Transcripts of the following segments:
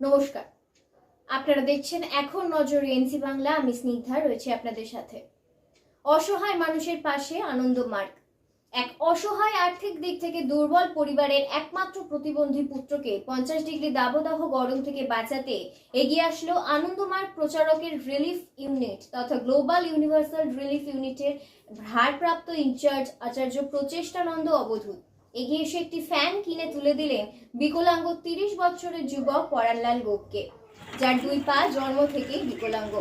নমস্কার। আপনারা দেখছেন এখন নজর এনসি বাংলা, আমি স্নিগ্ধা, রয়েছে আপনাদের সাথে। অসহায় মানুষের পাশে আনন্দ মার্গ। এক অসহায় আর্থিক দিক থেকে দুর্বল পরিবারের একমাত্র প্রতিবন্ধী পুত্রকে পঞ্চাশ ডিগ্রি দাবদাহ গরম থেকে বাঁচাতে এগিয়ে আসলো আনন্দমার্গ প্রচারকের রিলিফ ইউনিট তথা গ্লোবাল ইউনিভার্সাল রিলিফ ইউনিটের ভারপ্রাপ্ত ইনচার্জ আচার্য প্রচেষ্টানন্দ অবধূত। এগিয়ে এসে একটি ফ্যান কিনে তুলে দিলেন বিকলাঙ্গ তিরিশ বছরের যুবক পরানলাল গোপকে যার দুই পা জন্ম থেকেই বিকলাঙ্গ।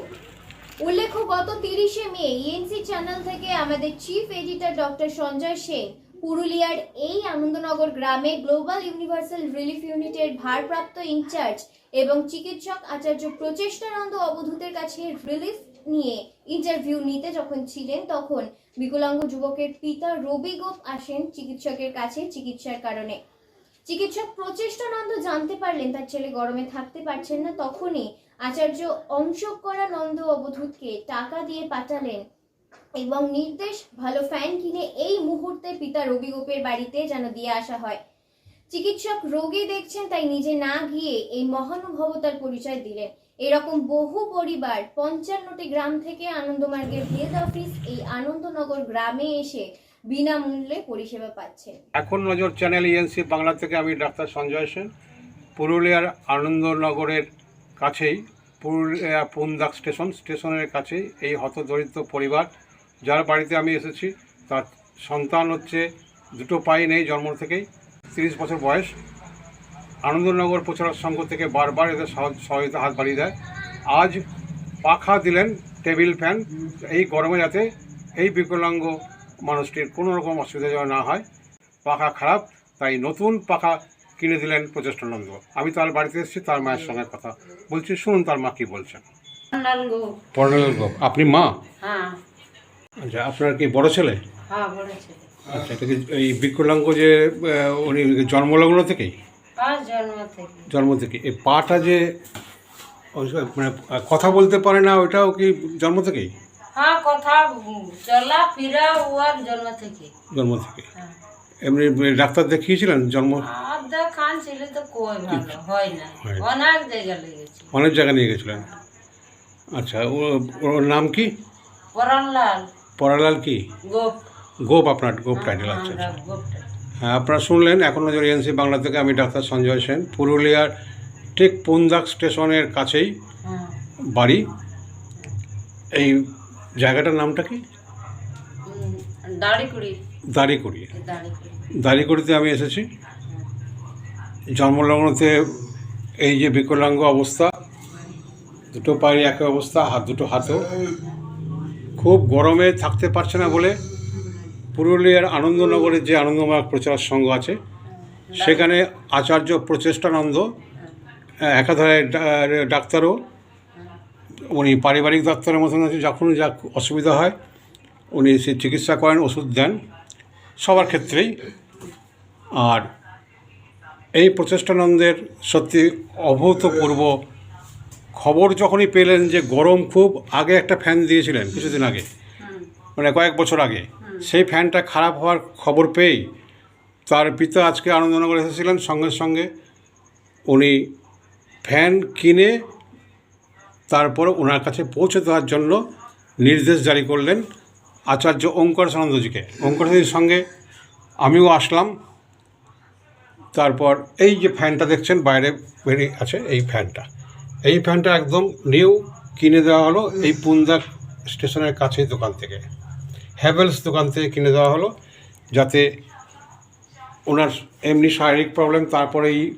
উল্লেখ্য, গত তিরিশে মে ইএনসি চ্যানেল থেকে আমাদের chief editor doctor Sanjay Sen পুরুলিয়ার এই আনন্দনগর গ্রামে গ্লোবাল ইউনিভার্সাল রিলিফ ইউনিটের ভারপ্রাপ্ত ইনচার্জ এবং চিকিৎসক আচার্য প্রচেষ্টানন্দ অবধূতের কাছে রিলিফ নিয়ে ইন্টারভিউ নিতে যখন ছিলেন তখন বিকলাঙ্গ যুবকের পিতা রবি গোপ আসেন চিকিৎসকের কাছে চিকিৎসার কারণে। চিকিৎসক প্রচেষ্টানন্দ জানতে পারলেন তার ছেলে গরমে থাকতে পারছেন না, তখনই আচার্য অংশকরানন্দ অবধূতকে টাকা দিয়ে পাঠালেন এবং নির্দেশ, ভালো ফ্যান কিনে এই মুহূর্তে পিতা রবি গোপের বাড়িতে যেন দিয়ে আসা হয়। চিকিৎসক রোগী দেখছেন, তাই নিজে না গিয়ে এই মহানুভবতার পরিচয় দিলেন। এরকম বহু পরিবার পঞ্চান্নটি গ্রাম থেকে আনন্দমার্গের হেড অফিস এই আনন্দনগর গ্রামে এসে বিনামূল্যে পরিষেবা পাচ্ছেন। এখন নজর চ্যানেল ইএনসি বাংলা থেকে আমি ডাক্তার সঞ্জয় সেন। পুরুলিয়ার আনন্দনগরের কাছেই, পুরুলিয়া পুন্দাক স্টেশন, স্টেশনের কাছেই এই হতদরিদ্র পরিবার যার বাড়িতে আমি এসেছি তার সন্তান হচ্ছে দুটো পাই নেই জন্ম থেকেই তিরিশ বছর বয়স। আনন্দনগর প্রচারক সংঘ থেকে বারবার এদের সহ- সহায়তা হাত বাড়িয়ে দেয়। আজ পাখা দিলেন টেবিল ফ্যান এই গরমে যাতে এই বিকলাঙ্গ মানুষটির কোনো রকম অসুবিধা যেন না হয়। পাখা খারাপ তাই নতুন পাখা কিনে দিলেন প্রচেষ্টানন্দ। আমি তার বাড়িতে এসেছি তার মায়ের সঙ্গে কথা বলছি শুনুন তার মা কি বলছেন। আপনি মা? হ্যাঁ। আচ্ছা আপনার কি বড় ছেলে? হ্যাঁ বড় ছেলে। আচ্ছা এটা কি এই বিকলাঙ্গ যে উনি জন্মলগ্ন থেকেই? জন্ম থেকে জন্ম থেকে এই পাটা যে মানে কথা বলতে পারে না ওইটাও কি জন্ম থেকেই? হ্যাঁ কথা চলা ফিরা ওয়ার জন্ম থেকে জন্ম থেকে। হ্যাঁ। এমনি ডাক্তার দেখিয়েছিলেন জন্ম? আর তো কই ভালো হয় না। অনেক জায়গা লেগেছে। অনেক জায়গায় নিয়ে গেছিলেন। আচ্ছা ও- ওর নাম কি? পরনলাল। পরালাল কি? গোপ। গোপ আপনার গোপ টাইটেল আছে। হ্যাঁ আপনারা শুনলেন এখন নজর এএনসি বাংলা থেকে আমি ডাক্তার সঞ্জয় সেন পুরুলিয়ার ঠিক পুন্দাক স্টেশনের কাছেই হ্যাঁ। বাড়ি। এই জায়গাটার নামটা কি? দাড়িকুড়ি। দাড়িকুড়িতে আমি এসেছি। জন্মলগ্নতে এই যে বিকলাঙ্গ অবস্থা দুটো পায়ে একই অবস্থা হাত দুটো হাতও। খুব গরমে থাকতে পারছে না বলে পুরুলিয়ার আনন্দনগরের যে আনন্দময় প্রচার সংঘ আছে, সেখানে আচার্য প্রচেষ্টানন্দ, একাধারে ডাক্তারও, উনি পারিবারিক ডাক্তারের মতন আছে যখন যা অসুবিধা হয়, উনি সে চিকিৎসা করেন, ওষুধ দেন, সবার ক্ষেত্রেই। আর এই প্রচেষ্টানন্দের সত্যি অভূতপূর্ব খবর যখনই পেলেন যে গরম খুব আগে একটা ফ্যান দিয়েছিলেন কিছুদিন আগে। মানে কয়েক বছর আগে। সেই ফ্যানটা খারাপ হওয়ার খবর পেয়েই তার পিতা আজকে আনন্দনগর এসেছিলেন সঙ্গে সঙ্গে। উনি ফ্যান কিনে তারপর ওনার কাছে পৌঁছে দেওয়ার জন্য নির্দেশ জারি করলেন আচার্য ওঙ্কার সানন্দজিকে। ওঙ্কারজির সঙ্গে আমিও আসলাম। তারপর এই যে ফ্যানটা দেখছেন বাইরে বেরিয়ে আছে এই ফ্যানটা। এই ফ্যানটা একদম নিউ কিনে দেওয়া হলো এই পুন্দাক স্টেশনের কাছে দোকান থেকে। হ্যাভেলস দোকান থেকে কিনে দেওয়া হলো যাতে ওনার এমনি শারীরিক প্রবলেম তারপরে এই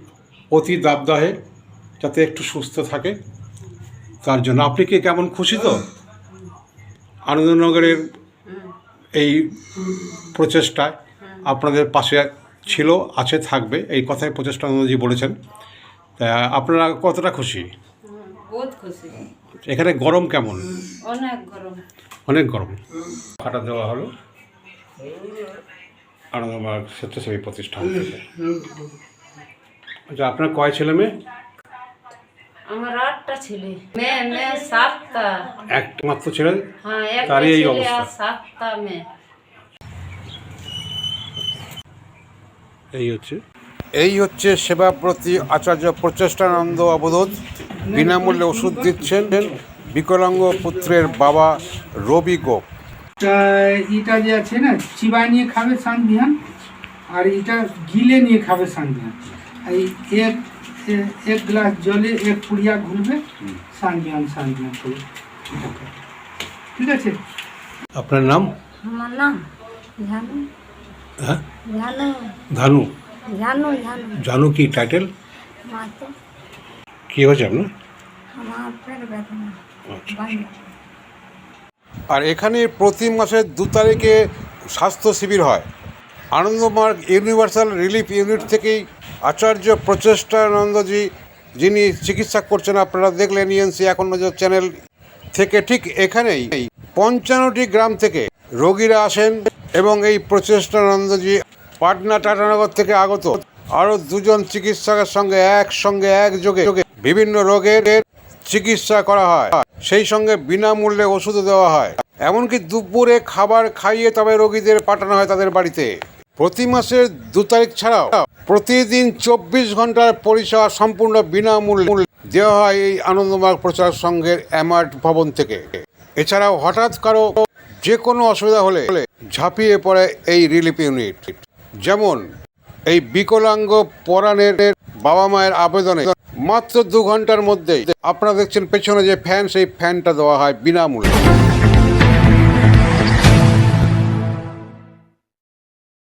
অতি দাবদাহে যাতে একটু সুস্থ থাকে। তার জন্য। আপনি কি কেমন খুশি তো? আনন্দনগরের এই প্রচেষ্টায় আপনাদের পাশে ছিল, আছে, থাকবে। এই কথাই প্রচেষ্টানন্দজি বলেছেন। তা আপনারা কতটা খুশি? বহুত খুশি। এখানে গরম কেমন? অনেক গরম। অনেক গরম। খাটা দেওয়া হলো। আনন্দমার্গ স্বেচ্ছাসেবী প্রতিষ্ঠান থেকে। আচ্ছা আপনার কয় ছেলে মেয়ে? আমার আটটা ছেলে। মেয়ে মেয়ে সাতটা। একটা মাত্র ছিলেন হ্যাঁ তারই এই অবস্থা। সাতটা মেয়ে। এই হচ্ছে? এই হচ্ছে সেবাপ্রতি আচার্য প্রচেষ্টানন্দ অবরোধ। বিনামূল্যে ওষুধ দিচ্ছেন বিকলাঙ্গ পুত্রের বাবা রবি গোপ। তা এটা যে আছে না চিবাই নিয়ে খাবে সান বিহান আর এটা গিলে নিয়ে খাবে সান বিহান এই এক এক গ্লাস জলে এক পুড়িয়া ঘুরবে সান বিহান সান বিহান করে ঠিক আছে? আপনার নাম? আমার নাম জানু হ্যাঁ? জানু ধানু? জানু জানু জানু কি টাইটেল মাতো। কি হয়েছে আপনার? আচ্ছা বাড়ি আর এখানে প্রতি মাসের দু তারিখে স্বাস্থ্য শিবির হয়। আনন্দমার্গ ইউনিভার্সাল রিলিফ ইউনিট থেকেই আচার্য প্রচেষ্টানন্দজি যিনি চিকিৎসা করছেন আপনারা দেখলেন ইএনসি এখন নজর চ্যানেল থেকে ঠিক এখানেই পঞ্চান্নটি গ্রাম থেকে রোগীরা আসেন এবং এই প্রচেষ্টানন্দজি পাটনা টাটানগর থেকে আগত আরও দুজন চিকিৎসকের সঙ্গে একসঙ্গে একযোগে বিভিন্ন রোগের চিকিৎসা করা হয়। সেই সঙ্গে বিনামূল্যে ওষুধও দেওয়া হয়। এমনকি দুপুরে খাবার খাইয়ে তবে রোগীদের পাঠানো হয় তাদের বাড়িতে। প্রতি মাসের দু তারিখ ছাড়াও প্রতিদিন চব্বিশ ঘণ্টার পরিষেবা সম্পূর্ণ বিনামূল্যে দেওয়া হয় এই আনন্দমার্গ প্রচার সংঘের অ্যামার্ট ভবন থেকে। এছাড়াও হঠাৎ কারও যে কোনো অসুবিধা হলে ঝাঁপিয়ে পড়ে এই রিলিফ ইউনিট। যেমন এই বিকলাঙ্গ পরাণের বাবা মায়ের আবেদনে মাত্র দু ঘণ্টার মধ্যে আপনারা দেখছেন পেছনে যে ফ্যান সেই ফ্যানটা দেওয়া হয় বিনামূল্যে।